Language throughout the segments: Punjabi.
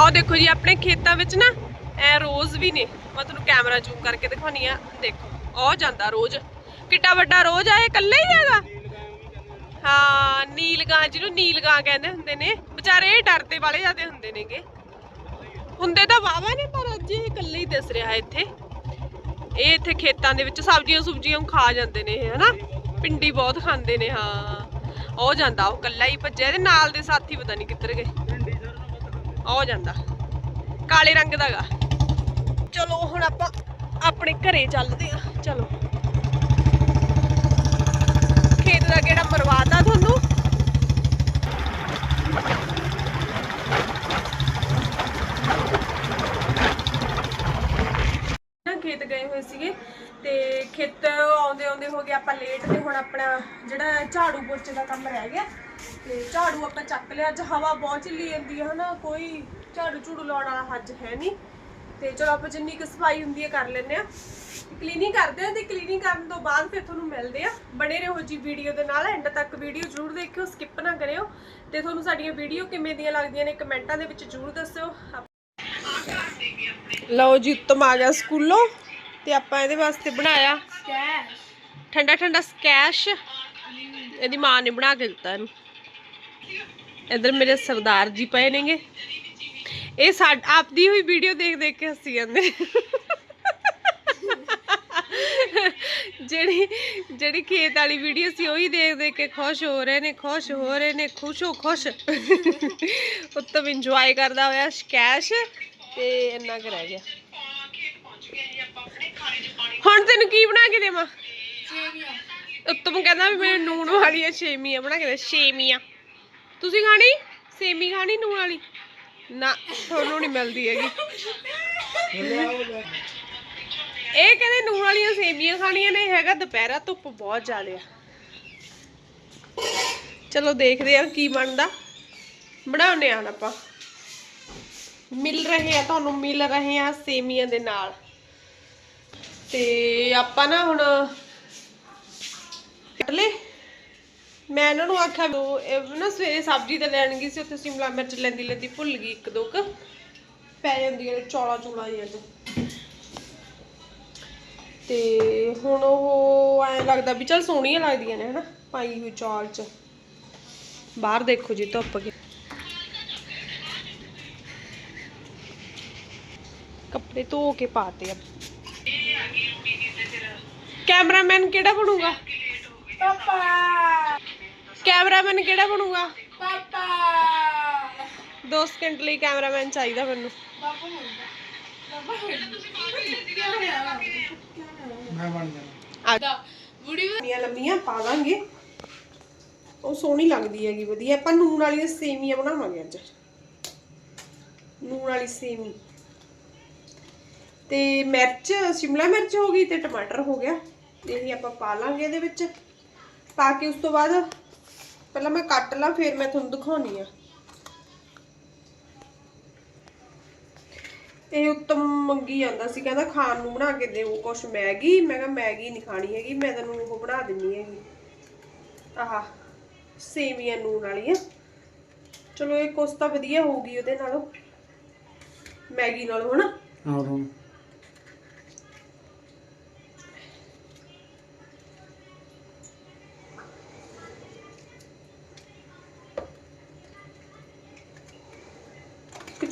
ਆਹ ਦੇਖੋ ਜੀ, ਆਪਣੇ ਖੇਤਾਂ ਵਿੱਚ ਨਾ ਐ ਰੋਜ਼ ਵੀ ਨੇ। ਮੈਂ ਤੁਹਾਨੂੰ ਕੈਮਰਾ ਜ਼ੂਮ ਕਰਕੇ ਦਿਖਾਉਣੀ ਆ। ਦੇਖੋ ਉਹ ਜਾਂਦਾ ਰੋਜ਼। ਕਿੱਡਾ ਵੱਡਾ ਰੋਜ਼ ਆ, ਇਹ ਇਕੱਲਾ ਹੀ ਹੈਗਾ। ਹਾਂ, ਨੀਲਗਾਂ, ਜਿਹਨੂੰ ਨੀਲਗਾਂ ਕਹਿੰਦੇ ਹੁੰਦੇ ਨੇ। ਵਿਚਾਰੇ ਡਰਦੇ ਵਾਲੇ ਜਾਂਦੇ ਹੁੰਦੇ ਨੇਗੇ। ਹੁੰਦੇ ਤਾਂ ਵਾਵਾ ਨੇ, ਪਰ ਅੱਜ ਇਹ ਇਕੱਲੇ ਹੀ ਦਿਸ ਰਿਹਾ ਇੱਥੇ। ਇਹ ਇੱਥੇ ਖੇਤਾਂ ਦੇ ਵਿੱਚ ਸਬਜ਼ੀਆਂ ਸੁਬਜ਼ੀਆਂ ਖਾ ਜਾਂਦੇ ਨੇ ਇਹ, ਹਨਾ? ਪਿੰਡੀ ਬਹੁਤ ਖਾਂਦੇ ਨੇ, ਹਾਂ। ਉਹ ਜਾਂਦਾ, ਉਹ ਇਕੱਲਾ ਹੀ ਭੱਜਿਆ। ਤੇ ਨਾਲ ਦੇ ਸਾਥੀ ਪਤਾ ਨਹੀਂ ਕਿੱਧਰ ਗਏ। ਉਹ ਜਾਂਦਾ। ਕਾਲੇ ਰੰਗ ਦਾਗਾ ਚਲੋ ਹੁਣ ਆਪਾਂ ਆਪਣੇ ਘਰੇ ਚੱਲਦੇ ਆ ਚਲੋ। ਖੇਤ ਦਾ ਕਿਹੜਾ ਮਰਵਾਤਾ ਤੁਹਾਨੂੰ। ਖੇਤ ਗਏ ਹੋਏ ਸੀਗੇ ਤੇ ਖੇਤ ਆਉਂਦੇ ਆਉਂਦੇ ਹੋ ਗਏ ਆਪਾਂ ਲੇਟ ਤੇ ਹੁਣ ਆਪਣਾ ਜਿਹੜਾ ਝਾੜੂ ਪੋਚੇ ਦਾ ਕੰਮ ਰਹਿ ਗਿਆ। ਤੇ ਝਾੜੂ ਆਪਾਂ ਚੱਕ ਲਿਆ ਅੱਜ ਹਵਾ ਬਹੁਤ ਚੱਲੀ ਜਾਂਦੀ ਹੈ ਹਨਾ ਕੋਈ ਝਾੜੂ ਝੂੜੂ ਲਾਉਣ ਵਾਲਾ ਹੱਜ ਹੈ ਨਹੀਂ। ਤੇ ਚਲੋ ਆਪਾਂ ਜਿੰਨੀ ਕੁ ਸਫ਼ਾਈ ਹੁੰਦੀ ਹੈ ਕਰ ਲੈਂਦੇ ਆ। ਕਲੀਨਿੰਗ ਕਰਦੇ ਆ ਤੇ ਕਲੀਨਿੰਗ ਕਰਨ ਤੋਂ ਬਾਅਦ ਫਿਰ ਤੁਹਾਨੂੰ ਮਿਲਦੇ ਆ। ਬਣੇ ਰਹੋ ਜੀ ਵੀਡੀਓ ਦੇ ਨਾਲ ਐਂਡ ਤੱਕ ਵੀਡੀਓ ਜ਼ਰੂਰ ਦੇਖਿਓ ਸਕਿਪ ਨਾ ਕਰਿਓ। ਤੇ ਤੁਹਾਨੂੰ ਸਾਡੀਆਂ ਵੀਡੀਓ ਕਿਵੇਂ ਦੀਆਂ ਲੱਗਦੀਆਂ ਨੇ ਕਮੈਂਟਾਂ ਦੇ ਵਿੱਚ ਜ਼ਰੂਰ ਦੱਸਿਓ। ਲਓ ਜੀ ਉੱਤਮ ਆ ਗਿਆ ਸਕੂਲੋਂ ਤੇ ਆਪਾਂ ਇਹਦੇ ਵਾਸਤੇ ਬਣਾਇਆ। ਠੰਡਾ ਠੰਡਾ ਸਕੈਸ਼। ਇਹਦੀ ਮਾਂ ਨੇ ਬਣਾ ਕੇ ਦਿੱਤਾ ਇਹਨੂੰ। ਇਧਰ ਮੇਰੇ ਸਰਦਾਰ ਜੀ ਪਏ ਨੇਗੇ। ਇਹ ਸਾਡ ਆਪਦੀ ਹੋਈ ਵੀਡੀਓ ਦੇਖ ਦੇਖ ਕੇ ਹੱਸੀ ਜਾਂਦੇ। ਜਿਹੜੀ ਜਿਹੜੀ ਖੇਤ ਵਾਲੀ ਵੀਡੀਓ ਸੀ ਉਹੀ ਦੇਖ ਦੇਖ ਕੇ ਖੁਸ਼ ਹੋ ਰਹੇ ਨੇ ਖੁਸ਼ ਹੋ ਰਹੇ ਨੇ ਖੁਸ਼ ਹੋ ਖੁਸ਼। ਉੱਤਮ ਇੰਜੋਏ ਕਰਦਾ ਹੋਇਆ ਸਕੈਸ਼ ਤੇ ਇੰਨਾ ਕੁ ਰਹਿ ਗਿਆ। ਹੁਣ ਤੈਨੂੰ ਕੀ ਬਣਾ ਕੇ ਦੇਵਾਂ? ਉੱਤਮ ਕਹਿੰਦਾ ਵੀ ਮੈਨੂੰ ਨੂਣ ਵਾਲੀਆਂ ਛੇਮੀਆਂ ਬਣਾ ਕੇ ਦੇ ਛੇਮੀਆਂ ਤੁਸੀਂ ਖਾਣੀ? ਸੇਮੀ ਖਾਣੀ, ਨੂਣ ਵਾਲੀ? ਨਾ, ਤੁਹਾਨੂੰ ਨਹੀਂ ਮਿਲਦੀ ਹੈਗੀ। ਇਹ ਕਹਿੰਦੇ ਨੂਣ ਵਾਲੀਆਂ ਸੇਮੀਆਂ ਖਾਣੀਆਂ ਨੇ, ਹੈਗਾ ਦੁਪਹਿਰਾ, ਧੁੱਪ ਬਹੁਤ ਜ਼ਿਆਦਾ ਆ। ਚਲੋ ਦੇਖਦੇ ਆ ਕੀ ਬਣਦਾ। ਬਣਾਉਨੇ ਆ ਆਪਾਂ। ਮਿਲ ਰਹੇ ਆ, ਤੁਹਾਨੂੰ ਮਿਲ ਰਹੇ ਆ ਸੇਮੀਆਂ ਦੇ ਨਾਲ। ਤੇ ਆਪਾਂ ਨਾ ਹੁਣ ਕੱਟ ਲੈ ਮੈਂ ਇਹਨਾਂ ਨੂੰ ਆਖਿਆ ਉਹ, ਇਹ ਨਾ ਸਵੇਰੇ ਸਬਜ਼ੀ ਤੇ ਲੈਣ ਗਈ ਸੀ, ਉੱਥੇ ਸ਼ਿਮਲਾ ਮਿਰਚ ਲੈਂਦੀ ਲੈਂਦੀ ਭੁੱਲ ਗਈ ਇੱਕ ਦੋ ਕ। ਪੈ ਜਾਂਦੀਆਂ ਨੇ ਚੌਲਾ ਚੂਲਾ ਜਿਹਾ ਚ ਤੇ ਹੁਣ ਉਹ ਐਂ ਲੱਗਦਾ ਵੀ ਚਲ ਸੋਹਣੀਆਂ ਲੱਗਦੀਆਂ ਨੇ ਹਨਾ, ਪਾਈ ਹੋਈ ਚੌਲ ਚ। ਬਾਹਰ ਦੇਖੋ ਜੀ ਧੁੱਪ ਕੇ ਕੱਪੜੇ ਧੋ ਕੇ ਪਾਤੇ ਆ। ਕੈਮਰਾਮੈਨ ਕਿਹੜਾ ਬਣੂਗਾ? ਪਾਪਾ! ਕੈਮਰਾਮੈਨ ਕਿਹੜਾ ਬਣੂਗਾ? ਪਾਪਾ। 2 ਸਕਿੰਟ ਲਈ ਕੈਮਰਾਮੈਨ ਚਾਹੀਦਾ ਮੈਨੂੰ। ਪਾਪਾ ਮੈਂ ਬਣ ਜਾਣਾ। ਆ ਵੀਡੀਓ ਲੰਮੀਆਂ ਲੰਮੀਆਂ ਪਾ ਦਾਂਗੇ। ਉਹ ਸੋਹਣੀ ਲੱਗਦੀ ਹੈਗੀ ਵਧੀਆ। ਆਪਾਂ ਨੂਣ ਵਾਲੀਆਂ ਸੇਮੀਆਂ ਬਣਾਵਾਂਗੇ ਅੱਜ। ਨੂਣ ਵਾਲੀ ਸੇਮੀ। ਤੇ ਮਿਰਚ ਸ਼ਿਮਲਾ ਮਿਰਚ ਹੋ ਗਈ ਤੇ ਟਮਾਟਰ ਹੋ ਗਿਆ। ਇਹੀ ਆਪਾਂ ਪਾ ਲਾਂਗੇ ਇਹਦੇ ਵਿੱਚ। ਪਾ ਕੇ ਉਸ ਤੋਂ ਬਾਅਦ ਪਹਿਲਾਂ ਮੈਂ ਕੱਟ ਲਾਂ, ਫਿਰ ਮੈਂ ਤੁਹਾਨੂੰ ਦਿਖਾਉਣੀ ਆ। ਇਹ ਉੱਤਮ ਮੰਗੀ ਜਾਂਦਾ ਸੀ, ਕਹਿੰਦਾ ਖਾਣ ਨੂੰ ਬਣਾ ਕੇ ਦਿਓ ਕੁਛ ਮੈਗੀ। ਮੈਂ ਕਿਹਾ ਮੈਗੀ ਨਹੀਂ ਖਾਣੀ ਹੈਗੀ, ਮੈਂ ਤੈਨੂੰ ਉਹ ਬਣਾ ਦਿੰਨੀ ਹੈਗੀ। ਆਹ, ਸੇਵੀਆਂ ਨੂਨ ਵਾਲੀਆਂ। ਚਲੋ ਇਹ ਕੁਛ ਤਾਂ ਵਧੀਆ ਹੋਊਗੀ ਉਹਦੇ ਨਾਲੋਂ। ਮੈਗੀ ਨਾਲੋਂ, ਹਨਾ? ਆਹੋ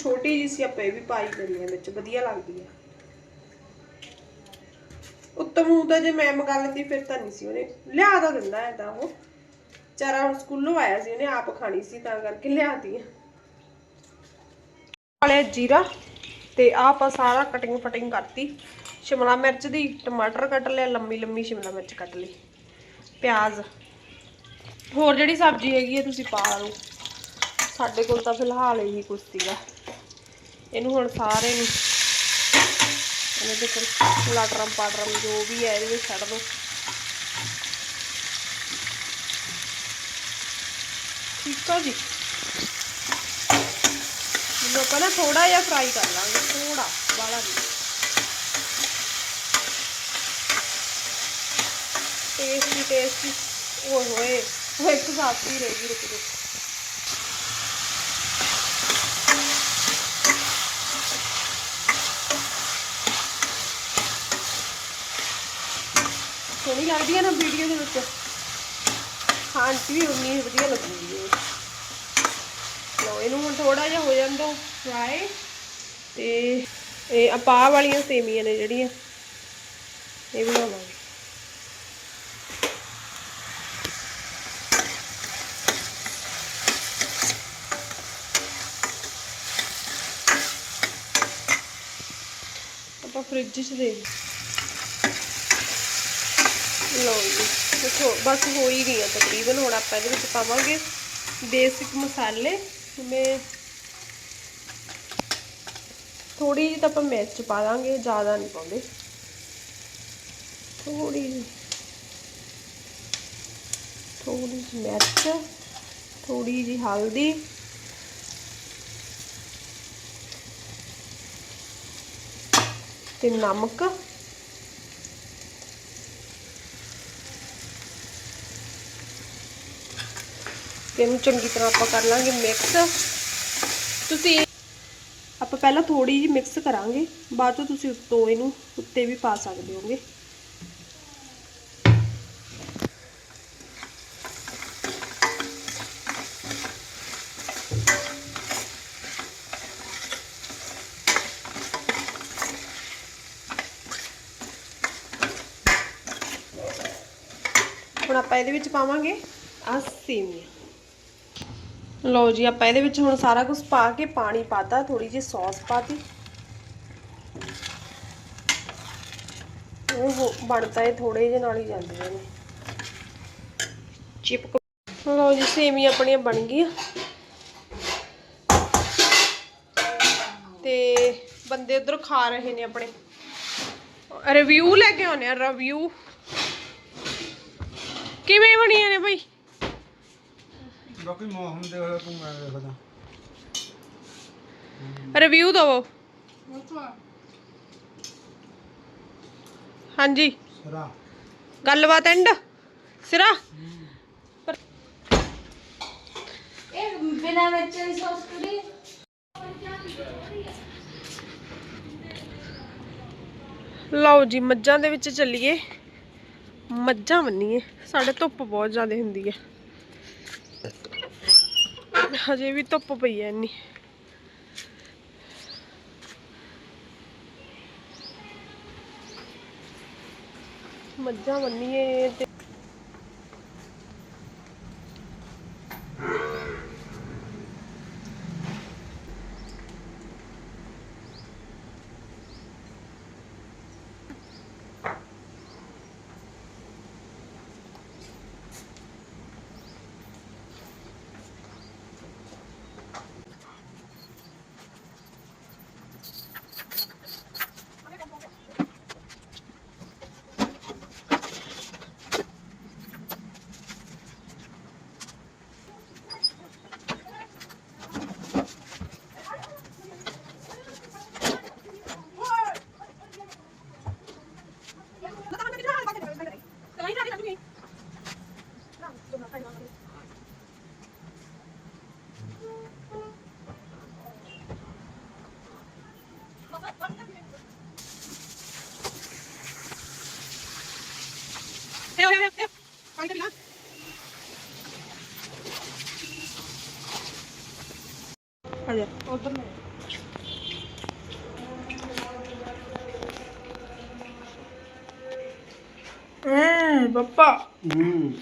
ਛੋਟੀ ਜਿਹੀ ਸੀ, ਆਪਾਂ ਇਹ ਵੀ ਪਾਈ ਕਰੀ ਆ ਵਿੱਚ, ਵਧੀਆ ਲੱਗਦੀ ਆ। ਉੱਤਮ ਨੂੰ ਤਾਂ ਜੇ ਮੈਂ ਮੰਗਾ ਲੈਂਦੀ ਫਿਰ ਤਾਂ ਨਹੀਂ ਸੀ ਉਹਨੇ, ਲਿਆ ਤਾਂ ਦਿੰਦਾ ਹੈ ਤਾਂ ਉਹ। ਚਾਰਾ ਹੁਣ ਸਕੂਲੋਂ ਆਇਆ ਸੀ, ਉਹਨੇ ਆਪ ਖਾਣੀ ਸੀ, ਤਾਂ ਕਰਕੇ ਲਿਆਤੀ ਵਾਲੇ ਜੀਰਾ ਤੇ ਆਹ ਆਪਾਂ ਸਾਰਾ ਕਟਿੰਗ ਫਟਿੰਗ ਕਰਤੀ। ਸ਼ਿਮਲਾ ਮਿਰਚ ਦੀ, ਟਮਾਟਰ ਕੱਟ ਲਿਆ, ਲੰਮੀ ਲੰਮੀ ਸ਼ਿਮਲਾ ਮਿਰਚ ਕੱਟ ਲਈ। ਪਿਆਜ਼। ਹੋਰ ਜਿਹੜੀ ਸਬਜ਼ੀ ਹੈਗੀ ਹੈ ਤੁਸੀਂ ਪਾ ਲਓ। ਸਾਡੇ ਕੋਲ ਤਾਂ ਫਿਲਹਾਲ ਇਹੀ ਕੁਛ ਸੀਗਾ। ਇਹਨੂੰ ਹੁਣ ਸਾਰੇ ਨੂੰ ਇਹਦੇ ਤੇ ਲਾਟਰਮ ਪਾਟਰਮ ਜੋ ਵੀ ਹੈ ਇਹਦੇ ਵਿੱਚ ਛੱਡ ਦੋ। ਠੀਕ ਆ ਜੀ। ਇਹਨੂੰ ਆਪਾਂ ਥੋੜਾ ਜਿਹਾ ਫਰਾਈ ਕਰ ਲਾਂਗੇ ਥੋੜਾ ਵਾਲਾ ਨਹੀਂ। ਟੇਸਟੀ ਟੇਸਟੀ ਓਏ ਹੋਏ ਉਹ ਇੱਕ ਸਾਥੀ ਰਹਿ ਗਈ ਰੁਕ ਰੁਕ। ਸੋਹਣੀ ਲੱਗਦੀ ਹੈ ਨਾ ਵੀਡੀਓ ਦੇ ਵਿੱਚ। ਖਾਣ 'ਚ ਵੀ ਉਨੀ ਵਧੀਆ ਲੱਗਦੀ ਹੈ। ਲੋ ਇਹਨੂੰ ਹੁਣ ਥੋੜਾ ਜਿਹਾ ਹੋ ਜਾਂਦਾ। ਫਰਾਈ ਤੇ ਇਹ ਆਪਾਂ ਵਾਲੀਆਂ ਸੇਮੀਆਂ ਨੇ ਜਿਹੜੀਆਂ ਇਹ ਬਣਾਵਾਂਗੇ ਆਪਾਂ ਫ੍ਰਿਜ 'ਚ ਦੇ ਲਓ ਜੀ, ਦੇਖੋ, ਬਸ ਹੋ ਹੀ ਗਈਆਂ ਤਕਰੀਬਨ, ਹੁਣ ਆਪਾਂ ਇਹਦੇ ਵਿੱਚ ਪਾਵਾਂਗੇ ਬੇਸਿਕ ਮਸਾਲੇ। ਜਿਵੇਂ ਥੋੜੀ ਜਿਹੀ ਤਾਂ ਆਪਾਂ ਮਿਰਚ ਪਾ ਦਾਂਗੇ, ਜ਼ਿਆਦਾ ਨਹੀਂ ਪਾਉਂਦੇ। ਥੋੜੀ ਜਿਹੀ ਥੋੜੀ ਜਿਹੀ ਮਿਰਚ ਥੋੜੀ ਜਿਹੀ ਹਲਦੀ। ਤੇ ਨਮਕ। ਤੇ ਇਹਨੂੰ ਚੰਗੀ ਤਰ੍ਹਾਂ ਆਪਾਂ ਕਰ ਲਾਂਗੇ ਮਿਕਸ ਤੁਸੀਂ ਆਪਾਂ ਪਹਿਲਾਂ ਥੋੜੀ ਜਿਹੀ ਮਿਕਸ ਕਰਾਂਗੇ, ਬਾਅਦ ਚੋਂ ਤੁਸੀਂ ਉੱਤੋਂ ਇਹਨੂੰ ਉੱਤੇ ਵੀ ਪਾ ਸਕਦੇ ਹੋਗੇ। ਹੁਣ ਆਪਾਂ ਇਹਦੇ ਵਿੱਚ ਪਾਵਾਂਗੇ ਆ ਸੇਮੀਆਂ। ਲਓ ਜੀ ਆਪਾਂ ਇਹਦੇ ਵਿੱਚ ਹੁਣ ਸਾਰਾ ਕੁਝ ਪਾ ਕੇ ਪਾਣੀ ਪਾਤਾ ਥੋੜੀ ਜਿਹੀ ਸੌਸ ਪਾਤੀ। ਉਹ ਬਣਦਾ ਇਹ ਥੋੜੇ ਜਿਹੇ ਨਾਲ ਹੀ ਜਾਂਦੀਆਂ ਨੇ ਚਿਪਕ ਲਓ ਜੀ ਸੇਮੀਆਂ ਆਪਣੀਆਂ ਬਣ ਗਈਆਂ। ਤੇ ਬੰਦੇ ਉਧਰ ਖਾ ਰਹੇ ਨੇ ਆਪਣੇ। ਰਿਵਿਊ ਲੈ ਕੇ ਆਉਣੇ ਆ ਰਿਵਿਊ। ਕਿਵੇਂ ਬਣੀਆਂ ਨੇ ਬਈ? ਬਾਕੀ ਮੌਸਮ ਦੇਖ ਲੈ ਤੂੰ ਮੈਂ ਦੇਖਦਾ ਰਿਵਿਊ ਦਵੋ। ਹਾਂਜੀ। ਸਰਾ। ਗੱਲਬਾਤ ਐਂਡ ਸਿਰਾ। ਇਹ ਬਿਨਾ ਮਿਰਚ ਦੀ ਸੌਸ ਕਰੀ ਲਓ ਜੀ ਮੱਝਾਂ ਦੇ ਵਿੱਚ ਚੱਲੀਏ। ਮੱਝਾਂ ਬੰਨੀਏ। ਸਾਡੇ ਧੁੱਪ ਬਹੁਤ ਜ਼ਿਆਦਾ ਹੁੰਦੀ ਹੈ। ਹਜੇ ਵੀ ਧੁੱਪ ਪਈ ਹੈ ਇੰਨੀ। ਮੱਝਾਂ ਬੰਨੀਏ ਤੇ Heo, heo, heo, heo. Pakai tadi lah. Aja. Order nih. ਐ ਬੱਪਾ ਹੂੰ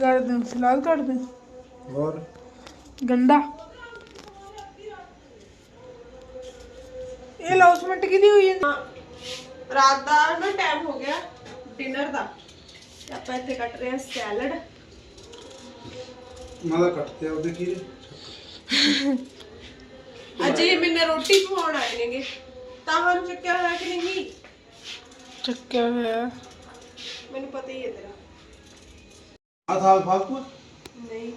ਕਰ ਦੇ ਸਲਾਦ ਕੱਟ ਦੇ ਹੋਰ ਗੰਦਾ ਇਹ ਲੌਸਮੈਂਟ ਕਿਹਦੀ ਹੋਈ ਹੈ ਰਾਤ ਦਾ ਨਾ ਟਾਈਮ ਹੋ ਗਿਆ ਡਿਨਰ ਦਾ। ਤੇ ਆਪਾਂ ਇੱਥੇ ਕੱਟ ਰਹੇ ਹਾਂ ਸੈਲਡ। ਮੈਂ ਤਾਂ ਕੱਟਤੇ ਉਹਦੇ ਕੀ ਅੱਜ ਇਹ ਮੈਨੇ ਰੋਟੀ ਖਵਾਉਣ ਆਏ ਨੇਗੇ। ਤਾਂ ਹਨ ਚੱਕਿਆ ਹੋਇਆ ਕਿ ਨਹੀਂ? ਚੱਕਿਆ ਹੋਇਆ। ਮੈਨੂੰ ਪਤਾ ਹੀ ਹੈ ਤੇਰਾ। ਆ ਥਾਲ ਫਾਲਤੂ ਨਹੀਂ।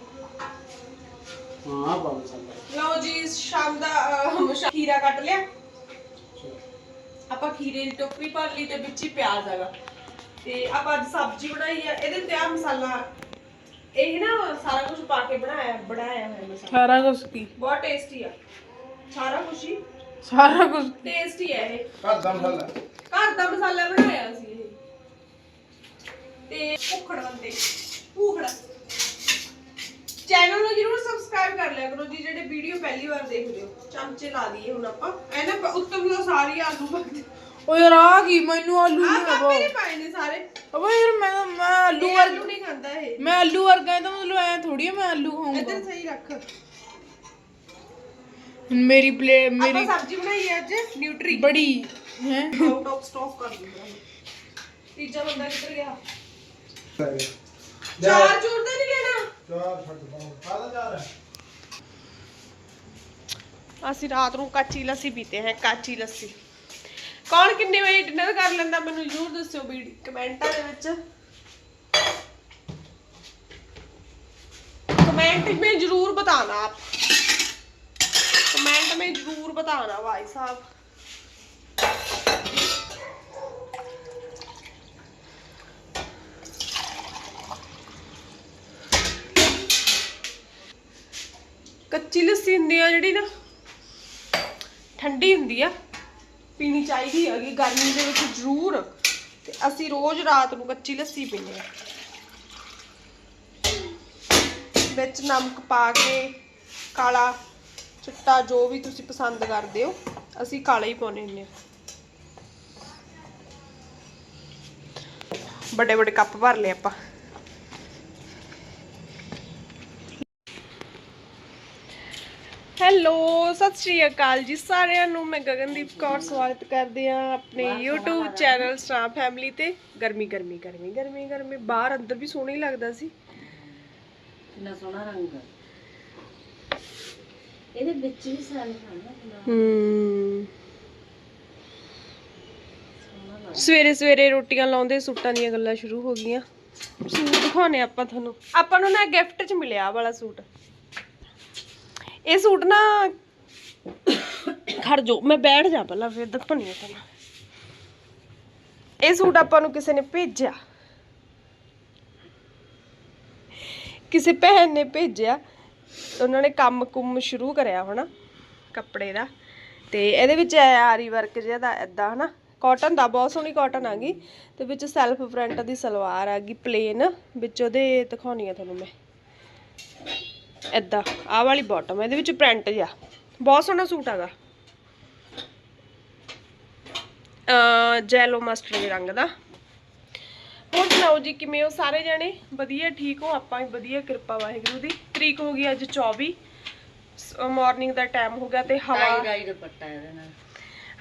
ਹਾਂ ਬਾਬਾ ਸਾਹਿਬ ਲਓ ਜੀ ਸ਼ਾਮ ਦਾ ਅਹ, ਸ਼ਾ- ਖੀਰਾ ਕੱਟ ਲਿਆ। ਆਪਾਂ ਖੀਰੇ ਦੀ ਟੋਕਰੀ ਭਰ ਲਈ ਤੇ ਵਿੱਚ ਹੀ ਪਿਆਜ਼ ਹੈਗਾ। ਤੇ ਆਪਾਂ ਅੱਜ ਸਬਜ਼ੀ ਬਣਾਈ ਆ ਇਹਦੇ ਤੇ ਆ ਮਸਾਲਾ। ਇਹ ਨਾ ਸਾਰਾ ਕੁਝ ਪਾ ਕੇ ਬਣਾਇਆ ਬਣਾਇਆ ਹੋਇਆ ਮਸਾਲਾ। ਸਾਰਾ ਕੁਝ ਕੀ? ਬਹੁਤ ਟੇਸਟੀ ਆ। ਸਾਰਾ ਕੁਝ ਹੀ। ਸਾਰਾ ਕੁਝ ਟੇਸਟੀ ਹੈ ਇਹ। ਘਰ ਦਾ ਮਸਾਲਾ। ਘਰ ਦਾ ਮਸਾਲਾ ਬਣਾਇਆ ਸੀ ਇਹ। ਤੇ ਭੁੱਖੜ ਬੰਦੇ ਭੂਖੜ। ਚੈਨਲ ਨੂੰ ਜਰੂਰ ਸਬਸਕ੍ਰਾਈਬ ਕਰ ਲਿਆ ਕਰੋ ਜੀ ਜਿਹੜੇ ਵੀਡੀਓ ਪਹਿਲੀ ਵਾਰ ਦੇਖਦੇ ਹੋ। ਚਮਚੇ ਲਾ ਦਈਏ ਹੁਣ ਆਪਾਂ। ਐ ਨਾ ਉੱਤਮ ਨੂੰ ਸਾਰੀ ਆਲੂ ਪੱਕਦੇ ਓ ਯਾਰ ਆ ਕੀ? ਮੈਨੂੰ ਆਲੂ ਆ ਨਹੀਂ ਪਾਪੇ ਨੇ ਪਾਏ ਨੇ ਸਾਰੇ। ਅਬੇ ਯਾਰ ਮੈਂ ਮੈਂ ਆਲੂ ਇਹ ਵਰ ਆਲੂ ਨਹੀਂ ਖਾਂਦਾ ਇਹ। ਮੈਂ ਆਲੂ ਵਰਗਾ ਇਹਦਾ ਮਤਲਬ ਐ ਥੋੜੀ ਆ ਮੈਂ ਆਲੂ ਖਾਊਂਗਾ। ਇੱਧਰ ਸਹੀ ਰੱਖ। ਮੇਰੀ ਪਲੇ ਮੇਰੀ ਆਪਾਂ ਸਬਜ਼ੀ ਬਣਾਈ ਹੈ ਅੱਜ ਨਿਊਟਰੀ। ਬੜੀ ਹੈ? ਆਊਟ ਆਫ ਸਟਾਕ ਕਰ ਦਿੰਦਾ ਤੀਜਾ ਬੰਦਾ ਕਿੱਧਰ ਗਿਆ? ਚਾਰ ਚੂਰ ਤਾਂ ਨਹੀਂ ਲੈਣਾ? ਚਾਰ ਛੱਡ ਪਾਉਂ ਖਾਦਾ ਚਾਰ ਅਸੀਂ ਰਾਤ ਨੂੰ ਕੱਚੀ ਲੱਸੀ ਪੀਤੇ ਹੈ ਕੱਚੀ ਲੱਸੀ। ਕੌਣ ਕਿੰਨੇ ਵਜੇ ਡਿਨਰ ਕਰ ਲੈਂਦਾ ਮੈਨੂੰ ਜ਼ਰੂਰ ਦੱਸਿਓ ਵੀ ਕਮੈਂਟਾਂ ਦੇ ਵਿੱਚ कमेंट में जरूर बताना आप कमेंट में जरूर बताना भाई साहब ਕੱਚੀ ਲੱਸੀ ਹੁੰਦੀ ਆ ਜਿਹੜੀ ਨਾ ਠੰਡੀ ਹੁੰਦੀ ਆ ਪੀਣੀ ਚਾਹੀਦੀ ਹੈਗੀ, ਗਰਮੀ ਦੇ ਵਿੱਚ ਜ਼ਰੂਰ। ਤੇ ਅਸੀਂ ਰੋਜ਼ ਰਾਤ ਨੂੰ ਕੱਚੀ ਲੱਸੀ ਪੀਂਦੇ ਆ ਵਿੱਚ ਨਮਕ ਪਾ ਕੇ, ਕਾਲਾ ਚਿੱਟਾ ਜੋ ਵੀ ਤੁਸੀਂ ਪਸੰਦ ਕਰਦੇ ਹੋ, ਅਸੀਂ ਕਾਲਾ ਹੀ ਪਾਉਨੇ ਹੁੰਦੇ ਆ ਵੱਡੇ ਵੱਡੇ ਕੱਪ ਭਰ ਲਏ ਆਪਾਂ। ਹੈਲੋ ਸਤਿ ਸ਼੍ਰੀ ਅਕਾਲ ਜੀ ਸਾਰਿਆਂ ਨੂੰ। ਮੈਂ ਗਗਨਦੀਪ ਕੌਰ ਸਵਾਗਤ ਕਰਦੇ ਆ ਆਪਣੇ YouTube ਚੈਨਲ ਸਟਾਰ ਫੈਮਿਲੀ ਤੇ। ਗਰਮੀ ਗਰਮੀ ਗਰਮੀ ਗਰਮੀ ਗਰਮੀ। ਬਾਹਰ ਅੰਦਰ ਵੀ ਸੋਹਣਾ ਹੀ ਲੱਗਦਾ ਸੀ। ਕਿੰਨਾ ਸੋਹਣਾ ਰੰਗ ਇਹਦੇ ਵਿੱਚ ਵੀ ਹੂੰ। ਸਵੇਰੇ ਸਵੇਰੇ ਰੋਟੀਆਂ ਲਾਉਂਦੇ ਸੂਟਾਂ ਦੀਆਂ ਗੱਲਾਂ ਸ਼ੁਰੂ ਹੋ ਗਈਆਂ। ਸੂਟ ਦਿਖਾਉਣੇ ਆਪਾਂ ਤੁਹਾਨੂੰ। ਆਪਾਂ ਨੂੰ ਨਾ ਗਿਫਟ 'ਚ ਮਿਲਿਆ ਵਾਲਾ ਸੂਟ। ਇਹ ਸੂਟ ਨਾ ਖੜ ਜੋ ਮੈਂ ਬੈਠ ਜਾ ਪਹਿਲਾਂ ਫਿਰ ਦਿਖਾਉਣੀ ਆ ਤੁਹਾਨੂੰ ਇਹ ਸੂਟ ਆਪਾਂ ਨੂੰ ਕਿਸੇ ਨੇ ਭੇਜਿਆ। ਕਿਸੇ ਭੈਣ ਨੇ ਭੇਜਿਆ ਉਹਨਾਂ ਨੇ ਕੰਮ ਕੁੰਮ ਸ਼ੁਰੂ ਕਰਿਆ ਹੋਣਾ ਕੱਪੜੇ ਦਾ। ਤੇ ਇਹਦੇ ਵਿੱਚ ਆਰੀ ਵਰਕ ਜਿਹਾ ਦਾ ਐਦਾਂ ਹਨਾ? ਕਾਟਨ ਦਾ ਬਹੁਤ ਸੋਹਣੀ ਕਾਟਨ ਆ ਗਈ। ਤੇ ਵਿੱਚ ਸੈਲਫ ਫਰੰਟ ਦੀ ਸਲਵਾਰ ਆ ਗਈ ਪਲੇਨ ਵਿੱਚ ਉਹਦੇ ਦਿਖਾਉਣੀ ਆ ਤੁਹਾਨੂੰ ਮੈਂ। ਐਦਾਂ ਆਹ ਵਾਲੀ ਬਾਟਮ ਇਹਦੇ ਵਿੱਚ ਪ੍ਰਿੰਟ ਜਿਹਾ। ਬਹੁਤ ਸੋਹਣਾ ਸੂਟ ਹੈਗਾ। ਅ ਜੈਲੋ ਮਸਟਰਡ ਰੰਗ ਦਾ। ਹੋਰ ਸੁਣਾਓ ਜੀ ਕਿਵੇਂ ਹੋ ਸਾਰੇ ਜਣੇ? ਵਧੀਆ ਠੀਕ ਹੋ? ਆਪਾਂ ਵੀ ਵਧੀਆ ਕਿਰਪਾ ਵਾਹਿਗੁਰੂ ਦੀ। ਤਰੀਕ ਹੋ ਗਈ ਅੱਜ 24 ਮਾਰਨਿੰਗ ਦਾ ਟਾਈਮ ਹੋ ਗਿਆ ਤੇ ਹਵਾ ਡਾਈ ਦੁਪੱਟਾ ਇਹਦੇ ਨਾਲ।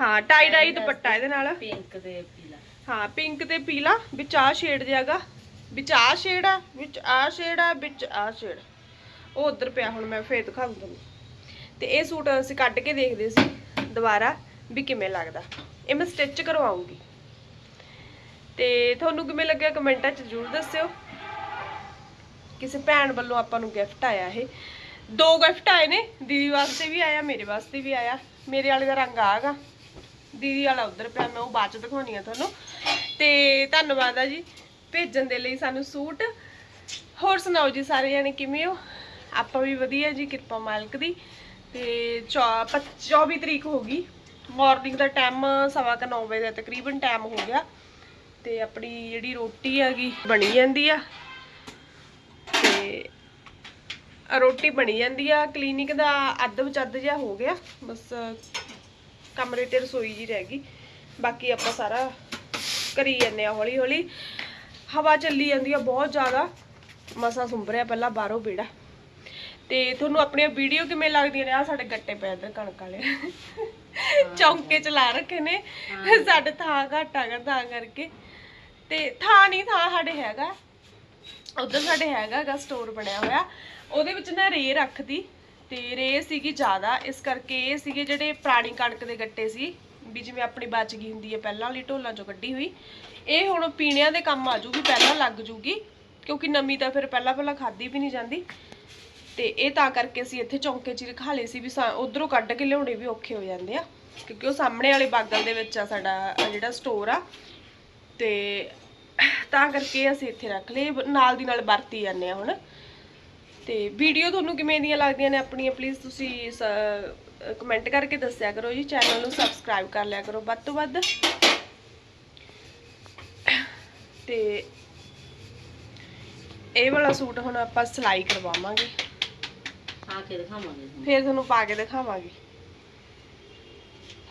ਹਾਂ ਟਾਈ ਡਾਈ ਦੁਪੱਟਾ ਇਹਦੇ ਨਾਲ। ਪਿੰਕ ਤੇ ਪੀਲਾ। ਹਾਂ ਪਿੰਕ ਤੇ ਪੀਲਾ ਵਿੱਚ ਆ ਸ਼ੇਡ ਜਿਹਾਗਾ ਵਿੱਚ ਆ ਸ਼ੇਡ ਆ ਵਿੱਚ ਆ ਸ਼ੇਡ ਆ ਵਿੱਚ ਆ ਸ਼ੇਡ ਉਹ ਉਧਰ ਪਿਆ, ਹੁਣ ਮੈਂ ਫੇਰ ਦਿਖਾਉਂ ਤੁਹਾਨੂੰ ਤੇ ਇਹ ਸੂਟ ਅਸੀਂ ਕੱਢ ਕੇ ਦੇਖਦੇ ਸੀ ਦੁਬਾਰਾ ਵੀ ਕਿਵੇਂ ਲੱਗਦਾ। ਇਹ ਮੈਂ ਸਟਿਚ ਕਰਵਾਉਂਗੀ। ਤੇ ਤੁਹਾਨੂੰ ਕਿਵੇਂ ਲੱਗਿਆ ਕਮੈਂਟਾਂ 'ਚ ਜ਼ਰੂਰ ਦੱਸਿਓ। ਕਿਸੇ ਭੈਣ ਵੱਲੋਂ ਆਪਾਂ ਨੂੰ ਗਿਫਟ ਆਇਆ ਇਹ। ਦੋ ਗਿਫਟ ਆਏ ਨੇ, ਦੀਦੀ ਵਾਸਤੇ ਵੀ ਆਇਆ, ਮੇਰੇ ਵਾਸਤੇ ਵੀ ਆਇਆ। ਮੇਰੇ ਵਾਲੇ ਦਾ ਰੰਗ ਆਗਾ ਦੀਦੀ ਵਾਲਾ ਉਧਰ ਪਿਆ, ਮੈਂ ਉਹ ਬਾਅਦ ਚ ਦਿਖਾਉਣੀ ਆ ਤੁਹਾਨੂੰ। ਤੇ ਧੰਨਵਾਦ ਆ ਜੀ ਭੇਜਣ ਦੇ ਲਈ ਸਾਨੂੰ ਸੂਟ। ਹੋਰ ਸੁਣਾਓ ਜੀ ਸਾਰੇ ਜਾਣੇ ਕਿਵੇਂ ਹੋ? ਆਪਾਂ ਵੀ ਵਧੀਆ ਜੀ ਕਿਰਪਾ ਮਾਲਕ ਦੀ। ਤੇ 24 ਤਰੀਕ ਹੋ ਗਈ। ਮਾਰਨਿੰਗ ਦਾ ਟਾਈਮ ਸਵਾ ਕੁ ਨੌ ਵਜੇ ਦਾ ਤਕਰੀਬਨ ਟਾਈਮ ਹੋ ਗਿਆ। ਤੇ ਆਪਣੀ ਜਿਹੜੀ ਰੋਟੀ ਹੈਗੀ, ਬਣੀ ਜਾਂਦੀ ਆ। ਤੇ ਰੋਟੀ ਬਣੀ ਜਾਂਦੀ ਆ। ਕਲੀਨਿਕ ਦਾ ਅੱਧ ਵਿਚੱਧ ਜਿਹਾ ਹੋ ਗਿਆ। ਬਸ ਕਮਰੇ ਤੇ ਰਸੋਈ ਜੀ ਰਹਿ ਗਈ। ਬਾਕੀ ਆਪਾਂ ਸਾਰਾ ਕਰੀ ਜਾਂਦੇ ਆ ਹੌਲੀ ਹੌਲੀ ਹਵਾ ਚੱਲੀ ਜਾਂਦੀ ਆ ਬਹੁਤ ਜ਼ਿਆਦਾ। ਮਸਾ ਸੁੰਭਰਿਆ ਪਹਿਲਾਂ ਬਾਹਰੋਂ ਬੇੜਾ ਤੇ ਤੁਹਾਨੂੰ ਆਪਣੀਆਂ ਵੀਡੀਓ ਕਿਵੇਂ ਲੱਗਦੀਆਂ ਨੇ? ਆ ਸਾਡੇ ਗੱਟੇ ਪੈ ਇੱਧਰ ਕਣਕ ਵਾਲੇ। ਚੌਂਕੇ ਚ ਲਾ ਰੱਖੇ ਨੇ। ਸਾਡੇ ਥਾਂ ਘੱਟ ਤਾਂ ਕਰਕੇ। ਤੇ ਥਾਂ ਨਹੀਂ ਥਾਂ ਸਾਡੇ ਹੈਗਾ। ਉਧਰ ਸਾਡੇ ਹੈਗਾ ਹੈਗਾ ਸਟੋਰ ਬਣਿਆ ਹੋਇਆ। ਉਹਦੇ ਵਿੱਚ ਨਾ ਰੇ ਰੱਖਦੀ। ਤੇ ਰੇ ਸੀਗੀ ਜ਼ਿਆਦਾ। ਇਸ ਕਰਕੇ ਇਹ ਸੀਗੇ ਜਿਹੜੇ ਪੁਰਾਣੀ ਕਣਕ ਦੇ ਗੱਟੇ ਸੀ। ਵੀ ਜਿਵੇਂ ਆਪਣੀ ਬਚ ਗਈ ਹੁੰਦੀ ਹੈ ਪਹਿਲਾਂ ਵਾਲੀ ਢੋਲਾਂ ਚੋਂ ਕੱਢੀ ਹੋਈ। ਇਹ ਹੁਣ ਪੀਣਿਆਂ ਦੇ ਕੰਮ ਆ ਜੂਗੀ ਪਹਿਲਾਂ ਲੱਗ ਜੂਗੀ। ਕਿਉਂਕਿ ਨਵੀਂ ਤਾਂ ਫਿਰ ਪਹਿਲਾਂ ਪਹਿਲਾਂ ਖਾਦੀ ਵੀ ਨਹੀਂ ਜਾਂਦੀ। ਤੇ ਇਹ ਤਾਂ ਕਰਕੇ ਅਸੀਂ ਇੱਥੇ ਚੌਂਕੇ 'ਚ ਹੀ ਰਖਾ ਲਏ ਸੀ ਵੀ ਉਧਰੋਂ ਕੱਢ ਕੇ ਲਿਆਉਣੇ ਵੀ ਔਖੇ ਹੋ ਜਾਂਦੇ ਆ। ਕਿਉਂਕਿ ਉਹ ਸਾਹਮਣੇ ਵਾਲੇ ਬਾਗਲ ਦੇ ਵਿੱਚ ਆ ਸਾਡਾ ਜਿਹੜਾ ਸਟੋਰ ਆ। ਤੇ ਤਾਂ ਕਰਕੇ ਅਸੀਂ ਇੱਥੇ ਰੱਖ ਲਏ ਨਾਲ ਦੀ ਨਾਲ ਵਰਤੀ ਜਾਂਦੇ ਆ ਹੁਣ। ਤੇ ਵੀਡੀਓ ਤੁਹਾਨੂੰ ਕਿਵੇਂ ਦੀਆਂ ਲੱਗਦੀਆਂ ਨੇ ਆਪਣੀਆਂ? ਪਲੀਜ਼ ਤੁਸੀਂ ਕਮੈਂਟ ਕਰਕੇ ਦੱਸਿਆ ਕਰੋ ਜੀ। ਚੈਨਲ ਨੂੰ ਸਬਸਕ੍ਰਾਈਬ ਕਰ ਲਿਆ ਕਰੋ ਵੱਧ ਤੋਂ ਵੱਧ। ਤੇ ਇਹ ਵਾਲਾ ਸੂਟ ਹੁਣ ਆਪਾਂ ਸਿਲਾਈ ਕਰਵਾਵਾਂਗੇ। ਆ ਕੇ ਦਿਖਾਵਾਂਗੇ ਫਿਰ ਤੁਹਾਨੂੰ ਪਾ ਕੇ ਦਿਖਾਵਾਂਗੇ।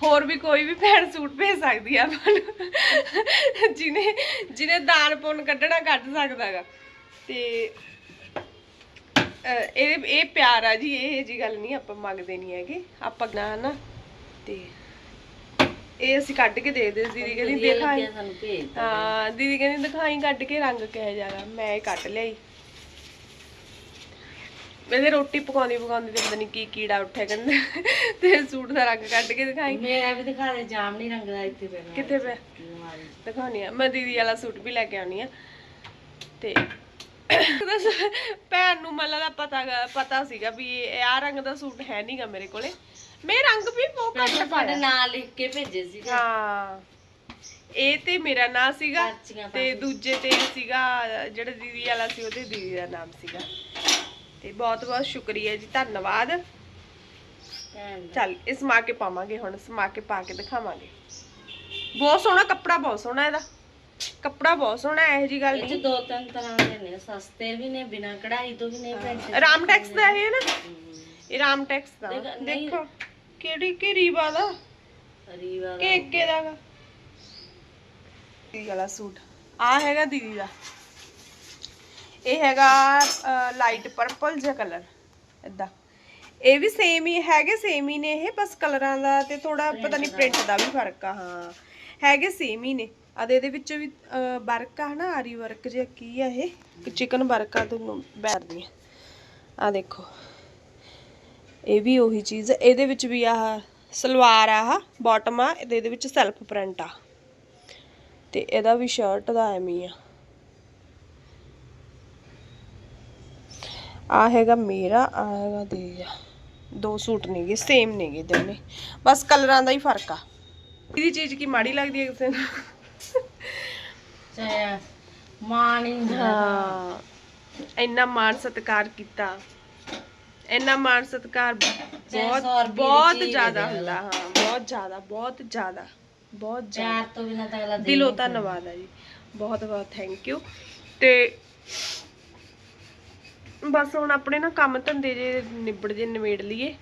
ਹੋਰ ਵੀ ਕੋਈ ਵੀ ਭੈਣ ਸੂਟ ਭੇਜ ਸਕਦੀ ਆ ਆਪਾਂ ਨੂੰ। ਜਿਹਨੇ ਜਿਹਨੇ ਦਾਨ ਪੁੰਨ ਕੱਢਣਾ ਕੱਢ ਸਕਦਾਗਾ ਤੇ ਇਹ ਇਹ ਪਿਆਰ ਆ ਜੀ ਇਹ ਜੀ ਗੱਲ ਨਹੀਂ ਆਪਾਂ ਮੰਗਦੇ ਨਹੀਂ ਹੈਗੇ। ਆਪਾਂ ਨਾ ਨਾ। ਤੇ ਇਹ ਅਸੀਂ ਕੱਢ ਕੇ ਦੇ ਦੇ ਦੀਦੀ ਕਹਿੰਦੀ ਦਿਖਾਈ। ਹਾਂ ਦੀਦੀ ਕਹਿੰਦੀ ਦਿਖਾਈ ਕੱਢ ਕੇ ਰੰਗ ਕਿਹੋ ਜਿਹਾ ਗਾ। ਮੈਂ ਇਹ ਕੱਢ ਲਿਆਈ। ਮੈਂ ਰੋਟੀ ਪਕਾਉਂਦੀ ਪਕਾਉਂਦੀ ਤੇ ਪਤਾ ਨਹੀਂ ਕੀ ਕੀੜਾ ਉੱਠਿਆ ਕਹਿੰਦੇ। ਤੇ ਸੂਟ ਦਾ ਰੰਗ ਕੱਢ ਕੇ ਦਿਖਾਈ। ਮੇਰਾ ਵੀ ਦਿਖਾ ਦੇ ਜਾਮਨੀ ਰੰਗ ਦਾ ਇੱਥੇ ਪਿਆ। ਕਿੱਥੇ ਪਿਆ? ਦਿਖਾਉਣੀ ਆ। ਮੈਂ ਦੀਦੀ ਵਾਲਾ ਸੂਟ ਵੀ ਲੈ ਕੇ ਆਉਣੀ ਆ। ਤੇ ਭੈਣ ਨੂੰ ਮੱਲਾ ਦਾ ਪਤਾ ਪਤਾ ਸੀਗਾ ਵੀ ਇਹ ਆ ਰੰਗ ਦਾ ਸੂਟ ਹੈ ਨਹੀਂਗਾ ਮੇਰੇ ਕੋਲੇ। ਮੈਂ ਰੰਗ ਵੀ ਬਹੁਤ ਘੱਟ ਪਾਇਆ। ਨਾਂ ਲਿਖ ਕੇ ਭੇਜੇ ਸੀ ਹਾਂ। ਇਹ ਤੇ ਮੇਰਾ ਨਾਂ ਸੀਗਾ ਤੇ ਦੂਜੇ ਤੇ ਸੀਗਾ ਜਿਹੜਾ ਦੀਦੀ ਵਾਲਾ ਸੀ ਉਹਦੇ ਦੀਦੀ ਦਾ ਨਾਮ ਸੀਗਾ। ਤੇ ਬਹੁਤ ਬਹੁਤ ਸ਼ੁਕਰੀਆ ਜੀ ਧੰਨਵਾਦ। ਦਾ। ਚੱਲ ਇਹ ਸਮਾ ਕੇ ਪਾਵਾਂਗੇ ਹੁਣ ਸਮਾ ਕੇ ਪਾ ਕੇ ਦਿਖਾਵਾਂਗੇ। ਬਹੁਤ ਸੋਹਣਾ ਕੱਪੜਾ ਬਹੁਤ ਸੋਹਣਾ ਇਹਦਾ। ਕੱਪੜਾ ਬਹੁਤ ਸੋਹਣਾ ਹੈ ਇਹੋ ਜੀ ਗੱਲ ਇਹ ਚ ਨਹੀਂ। ਦੋ ਤਿੰਨ ਤਰ੍ਹਾਂ ਦੇ ਨੇ ਸਸਤੇ ਵੀ ਨੇ ਬਿਨਾਂ ਕਢਾਈ ਤੋਂ ਵੀ ਨੇ ਭੈਣ ਰਾਮ ਟੈਕਸ ਦਾ ਇਹ ਨਾ? ਇਹ ਰਾਮ ਟੈਕਸ ਦਾ। ਦੇਖ- ਨਹੀਂ। ਦੇਖੋ ਕਿਹੜੀ ਕਿ ਰੀਵਾ ਦਾ? ਰੀਵਾ ਕਿ ਇੱਕੇ ਦਾ ਗਾ ਦੀਦੀ ਵਾਲਾ ਸੂਟ। ਆ ਹੈਗਾ ਦੀਦੀ ਦਾ। ਇਹ ਹੈਗਾ ਲਾਈਟ ਪਰਪਲ ਜਿਹਾ ਕਲਰ ਇਦਾਂ ਇਹ ਵੀ ਸੇਮ ਹੀ ਹੈਗੇ ਸੇਮ ਹੀ ਨੇ ਇਹ ਬਸ ਕਲਰਾਂ ਦਾ ਤੇ ਥੋੜਾ ਪਤਾ ਨਹੀਂ ਪ੍ਰਿੰਟ ਦਾ ਵੀ ਫ਼ਰਕ ਆ ਹਾਂ। ਹੈਗੇ ਸੇਮ ਹੀ ਨੇ। ਆ ਦੇ ਇਹਦੇ ਵਿੱਚ ਵੀ ਵਰਕ ਆ ਹਨਾ ਆਰੀ ਵਰਕ ਜਿਹਾ ਕੀ ਆ ਇਹ? ਚਿਕਨ ਵਰਕ ਆ ਤੁਹਾਨੂੰ ਬੈਰਦੀ ਆ। ਦੇਖੋ। ਇਹ ਵੀ ਉਹੀ ਚੀਜ਼। ਇਹਦੇ ਵਿੱਚ ਵੀ ਆਹ ਸਲਵਾਰ ਆ ਬਾਟਮ ਆ ਇਹਦੇ ਵਿੱਚ ਸੈਲਫ ਪ੍ਰਿੰਟ ਆ। ਤੇ ਇਹਦਾ ਵੀ ਸ਼ਰਟ ਦਾ ਐਵੇਂ ਆ। ਆ ਹੈਗਾ ਮੇਰਾ ਆ ਹੈਗਾ ਦੇ ਦੋ ਸੂਟ ਨੇਗੇ ਸੇਮ ਨੇਗੇ ਦੋਨੇ। ਬਸ ਕਲਰਾਂ ਦਾ ਹੀ ਫ਼ਰਕ ਆ। ਇਹਦੀ ਚੀਜ਼ ਕੀ ਮਾੜੀ ਲੱਗਦੀ ਹੈ ਕਿਸੇ ਨੂੰ? ਚਾਹੇ ਹਾਂ ਇੰਨਾ ਮਾਣ ਸਤਿਕਾਰ ਕੀਤਾ। ਇੰਨਾ ਮਾਣ ਸਤਿਕਾਰ ਬਹੁਤ ਬਹੁਤ ਜ਼ਿਆਦਾ ਹੁੰਦਾ ਹਾਂ ਬਹੁਤ ਜ਼ਿਆਦਾ ਬਹੁਤ ਜ਼ਿਆਦਾ ਬਹੁਤ ਜ਼ਿਆਦਾ। ਪਿਆਰ ਤੋਂ ਬਿਨਾਂ ਤਾਂ ਅਗਲਾ ਦੇ ਦਿਲੋਂ ਧੰਨਵਾਦ ਹੈ ਜੀ। ਬਹੁਤ ਬਹੁਤ ਥੈਂਕ ਯੂ ਤੇ ਬਸ ਹੁਣ ਆਪਣੇ ਨਾ ਕੰਮ ਧੰਦੇ ਜੇ ਨਿਬੜ ਜੇ ਨਿਬੇੜ ਲਈਏ।